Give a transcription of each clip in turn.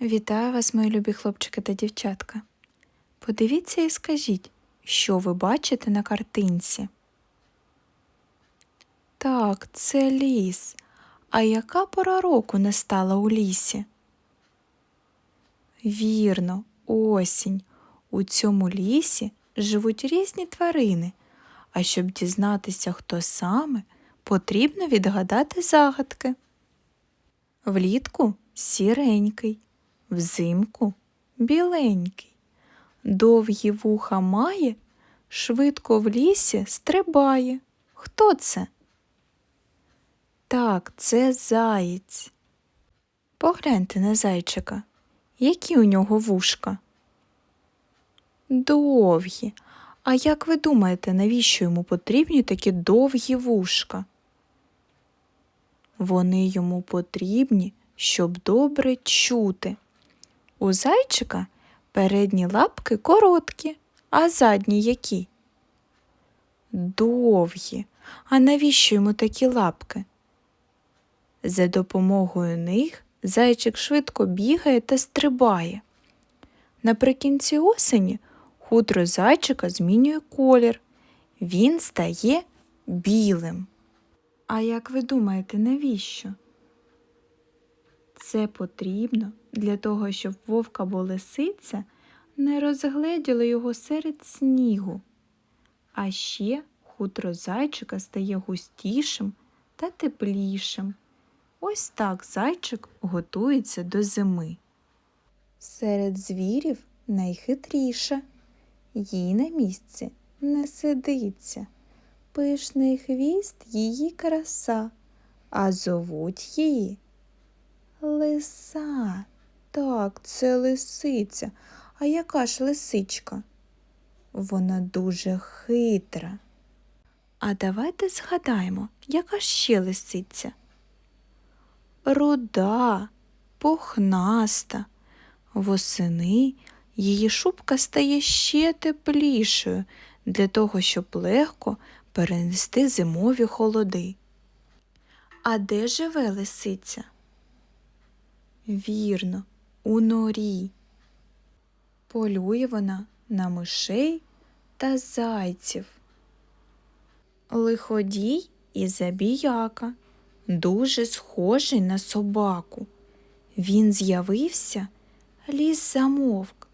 Вітаю вас, мої любі хлопчики та дівчатка. Подивіться і скажіть, що ви бачите на картинці? Так, це ліс. А яка пора року не стала у лісі? Вірно, осінь. У цьому лісі живуть різні тварини, а щоб дізнатися, хто саме, потрібно відгадати загадки. Влітку сіренький, взимку біленький, довгі вуха має, швидко в лісі стрибає. Хто це? Так, це заєць. Погляньте на зайчика. Які у нього вушка? Довгі. А як ви думаєте, навіщо йому потрібні такі довгі вушка? Вони йому потрібні, щоб добре чути. У зайчика передні лапки короткі, а задні які? Довгі. А навіщо йому такі лапки? За допомогою них зайчик швидко бігає та стрибає. Наприкінці осені хутро зайчика змінює колір. Він стає білим. А як ви думаєте, навіщо? Це потрібно для того, щоб вовк або лисиця не розгледіли його серед снігу. А ще хутро зайчика стає густішим та теплішим. Ось так зайчик готується до зими. Серед звірів найхитріша, їй на місці не сидиться. Пишний хвіст її краса, а зовуть її Лиса. Так, це лисиця. А яка ж лисичка? Вона дуже хитра. А давайте згадаємо, яка ще лисиця? Руда, пухнаста. Восени її шубка стає ще теплішою для того, щоб легко перенести зимові холоди. А де живе лисиця? Вірно, у норі. Полює вона на мишей та зайців. Лиходій і забіяка, дуже схожий на собаку. Він з'явився, ліс замовк.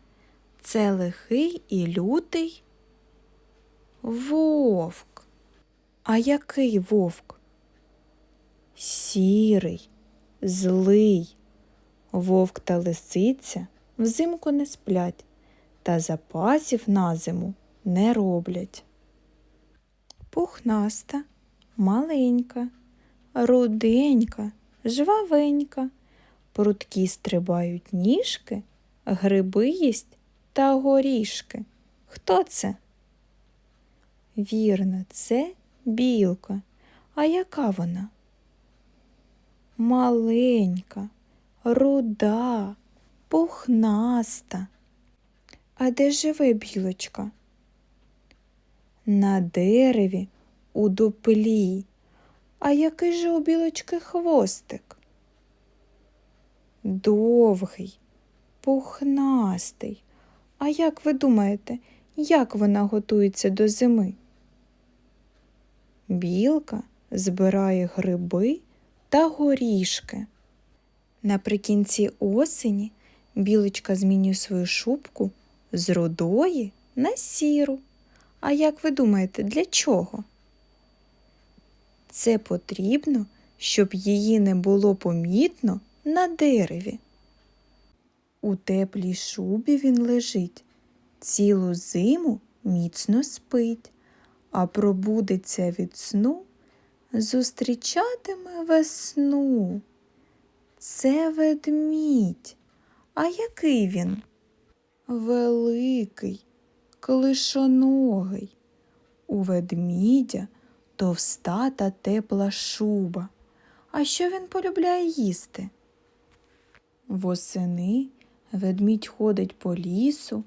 Це лихий і лютий вовк. А який вовк? Сірий, злий. Вовк та лисиця взимку не сплять та запасів на зиму не роблять. Пухнаста, маленька, руденька, жвавенька, прудкі стрибають ніжки, гриби їсть та горішки. Хто це? Вірно, це білка. А яка вона? Маленька, руда, пухнаста. А де живе білочка? На дереві у дуплі. А який же у білочки хвостик? Довгий, пухнастий. А як ви думаєте, як вона готується до зими? Білка збирає гриби та горішки. Наприкінці осені білочка змінює свою шубку з рудої на сіру. А як ви думаєте, для чого? Це потрібно, щоб її не було помітно на дереві. У теплій шубі він лежить, цілу зиму міцно спить, а пробудеться від сну, зустрічатиме весну. Це ведмідь. А який він? Великий, клишоногий. У ведмідя товста та тепла шуба. А що він полюбляє їсти? Восени ведмідь ходить по лісу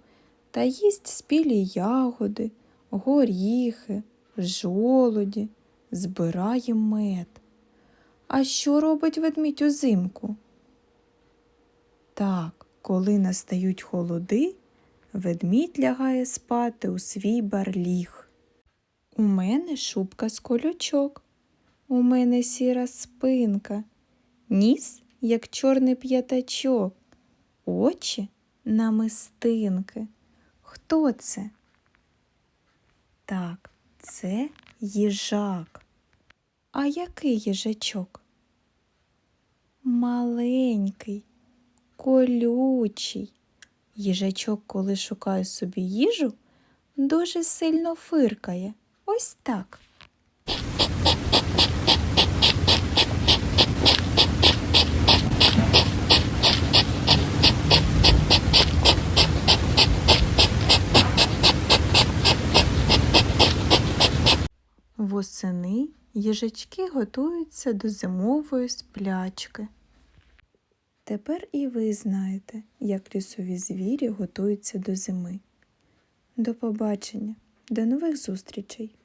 та їсть спілі ягоди, горіхи, жолоді, збирає мед. А що робить ведмідь узимку? Так, Коли настають холоди, ведмідь лягає спати у свій барліг. У мене шубка з колючок, у мене сіра спинка, ніс, як чорний п'ятачок, очі намистинки. Хто це? Так, це їжак. А який їжачок? Маленький, колючий. Їжачок, коли шукає собі їжу, дуже сильно фиркає. Ось так. Восени їжачки готуються до зимової сплячки. Тепер і ви знаєте, як лісові звірі готуються до зими. До побачення, до нових зустрічей!